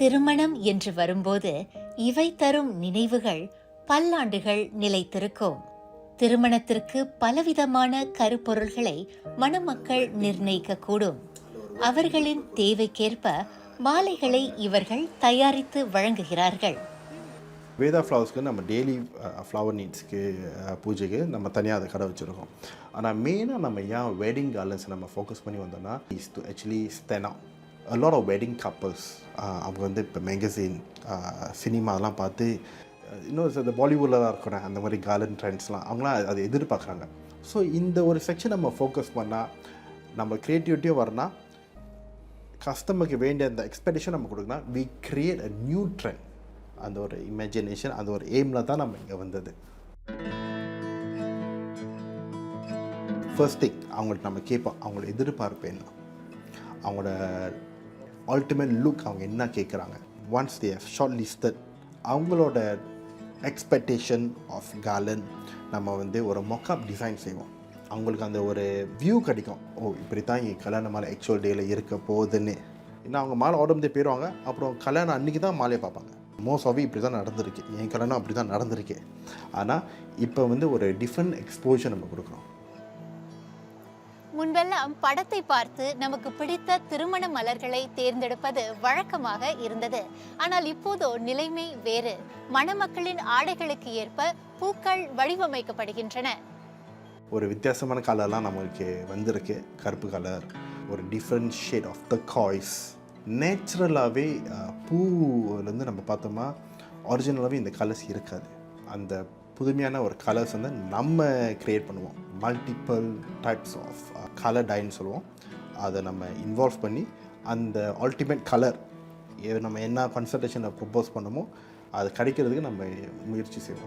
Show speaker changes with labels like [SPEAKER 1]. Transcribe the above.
[SPEAKER 1] திருமணம் என்று வரும்போது இவை தரும் நினைவுகள் பல்லாண்டுகள் நிலைத்திருக்கும். திருமணத்திற்கு பலவிதமான கருப்பொருள்களை மணமக்கள் நிர்ணயிக்கக்கூடும். அவர்களின் தேவைக்கேற்ப மாலைகளை இவர்கள் தயாரித்து வழங்குகிறார்கள்.
[SPEAKER 2] வேதா ஃப்ளவர்ஸ்க்கு நம்ம டெய்லி ஃப்ளவர் நீட்ஸ்க்கு பூஜைக்கு நம்ம தனியாக அதை கடை வச்சுருக்கோம். ஆனால் மெயினாக நம்ம ஏன் வெட்டிங் கார்லன்ஸ் நம்ம ஃபோக்கஸ் பண்ணி வந்தோம்னா is to actually ஸ்டெனா a lot of wedding couples அவங்க வந்து இப்போ மேகசின் சினிமாலாம் பார்த்து இன்னொரு இன்னும் இந்த பாலிவுட்டில் இருக்கணும் அந்த மாதிரி கார்டன் ட்ரெண்ட்ஸ்லாம் அவங்களாம் அதை எதிர்பார்க்குறாங்க. ஸோ இந்த ஒரு செக்ஷன் நம்ம ஃபோக்கஸ் பண்ணால் நம்ம க்ரியேட்டிவிட்டியும் வரணும் கஸ்டமருக்கு வேண்டிய அந்த எக்ஸ்பெக்டேஷன் நம்ம கொடுக்கணும் we create a new trend அந்த ஒரு இமேஜினேஷன் அந்த ஒரு எய்மில் தான் நம்ம இங்கே வந்தது. ஃபர்ஸ்ட் திங் அவங்கள்ட்ட நம்ம கேட்போம் அவங்களோட எதிர்பார்ப்பு என்ன? அவங்களோட அல்டிமேட் லுக் அவங்க என்ன கேட்குறாங்க ஒன்ஸ் தே ஷார்ட் லிஸ்டட் அவங்களோட எக்ஸ்பெக்டேஷன் ஆஃப் கார்லன் நம்ம வந்து ஒரு மொக்கப் டிசைன் செய்வோம். அவங்களுக்கு அந்த ஒரு வியூ கிடைக்கும். ஓ இப்படி தான் என் கல்யாண மாலை ஆக்சுவல் டேயில் இருக்க போகுதுன்னு. ஏன்னா அவங்க மாலை ஆர்டர் போயிடுவாங்க அப்புறம் கல்யாணம் அன்றைக்கி தான் மாலையை பார்ப்பாங்க. மோஸ்ட் ஆஃப் இப்படி தான் நடந்திருக்கு. என் கல்யாணம் அப்படி தான் நடந்திருக்கு. ஆனால் இப்போ வந்து ஒரு டிஃப்ரெண்ட் எக்ஸ்போஜர் நம்ம கொடுக்குறோம்.
[SPEAKER 1] முன்பெல்லாம் படத்தை பார்த்து நமக்கு பிடித்த திருமண மலர்களை தேர்ந்தெடுப்பது வழக்கமாக இருந்தது. ஆனால் இப்போதோ நிலைமை வேறு. மணமக்களின் ஆடைகளுக்கு ஏற்ப பூக்கள் வடிவமைக்கப்படுகின்றன.
[SPEAKER 2] ஒரு வித்தியாசமான கலர்லாம் நம்மளுக்கு வந்திருக்கு. கருப்பு கலர் ஒரு different shade of the guys நேச்சுரலாகவே பூவிலேருந்து நம்ம பார்த்தோமா ஒரிஜினலாகவே இந்த கலர்ஸ் இருக்காது. அந்த புதுமையான ஒரு கலர்ஸ் வந்து நம்ம க்ரியேட் பண்ணுவோம். மல்டிப்புள் டைப்ஸ் ஆஃப் கலர் டைன்னு சொல்லுவோம். அதை நம்ம இன்வால்வ் பண்ணி அந்த அல்டிமேட் கலர் நம்ம என்ன கன்சல்டேஷனை ப்ரப்போஸ் பண்ணமோ அது கிடைக்கிறதுக்கு நம்ம முயற்சி செய்வோம்.